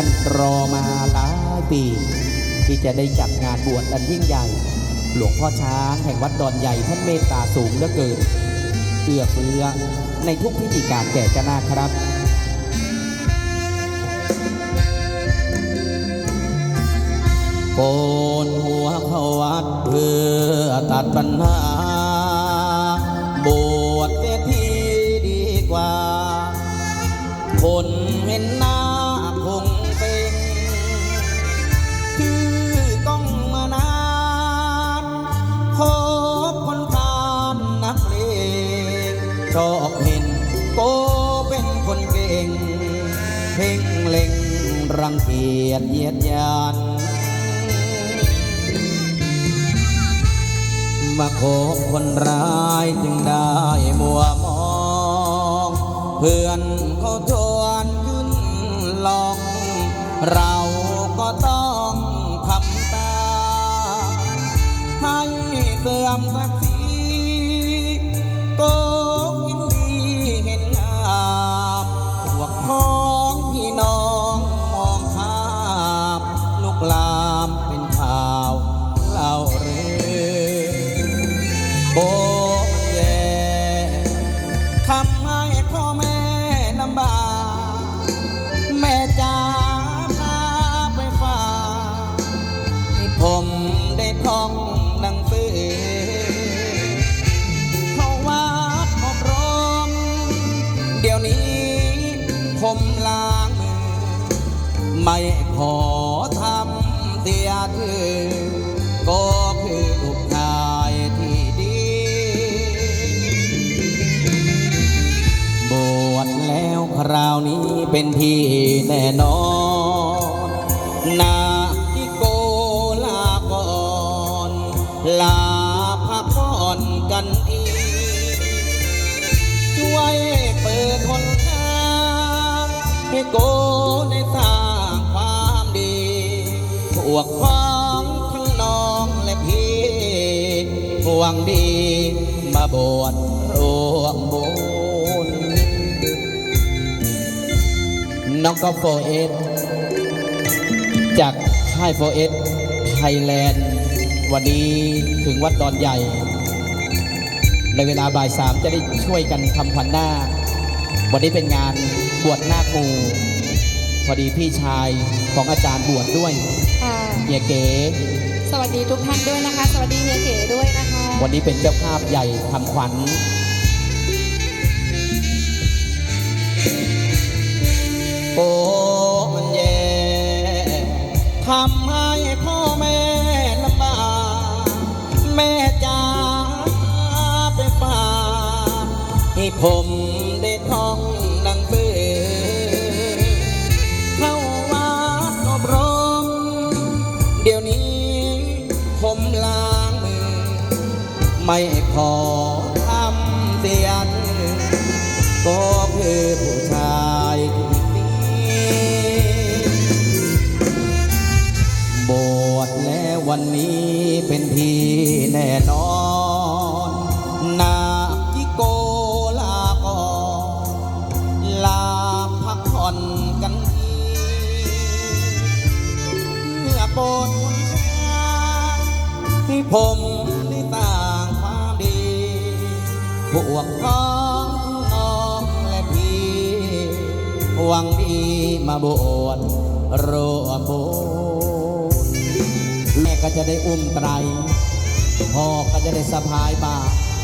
กันรอมาหลายปี ที่จะได้จัดงานบวชอันยิ่งใหญ่ หลวงพ่อช้างแห่งวัดดอนใหญ่ท่านเมตตาสูงเหลือเกินเอื้อเฟื้อในทุกพิธีการแก่เจ้านาคครับโกนหัวเขาวัดเพื่อตัดปัญหา บวชเสียทีดีกว่า คนเห็น ชอบเห็นโกเป็นคนเก่ง เพ่งเล็งรังเกียจเยียดยานมาโคบคนร้ายจึงได้มัวมอง เพื่อนเขาชวนขึ้นลอง เราก็ต้องทำตา ให้เสื่อมศักดิ์ศรีก็ ท่องหนังสือเขาวัดอบรม เดี๋ยวนี้ ผมล้างมือ ไม่ขอทำเสียถือก็คือลูกชายที่ดี บวชแล้วคราวนี้เป็นที่แน่นอนนา ลาพักผ่อนกันอีก ช่วยเปิดคนทางให้โกได้สร้างความดี พวกพ้องทั้งน้องและพี่หวังดีมาบวชรวมบุญน้องก็โฟเอสจากค่ายโฟเอสไทยแลนด์ วันนี้ถึงวัดดอนใหญ่ ในเวลาบ่ายสามจะได้ช่วยกันทำขวัญนาควันนี้เป็นงานบวชนาคหมูพอดีพี่ชายของอาจารย์บวชด้วยค่ะเฮียเก๋สวัสดีทุกท่านด้วยนะคะ สวัสดีเฮียเก๋ด้วยนะคะ วันนี้เป็นเจ้าภาพใหญ่ทำขวัญ ผมได้ท่องหนังสือเข้าวัดอบรม เดี๋ยวนี้ ผมล้างมือ ไม่ขอทำเสียทีก็คือผู้ชายบวชแล้ววันนี้เป็นที่แน่นอน โปรดคุณค่าให้ผมได้สร้างความดีพวกพ้องน้องและพี่หวังดีมาบวชรวมบุญแม่ก็จะได้อุ้มไตรพ่อก็จะได้สะพายบาตร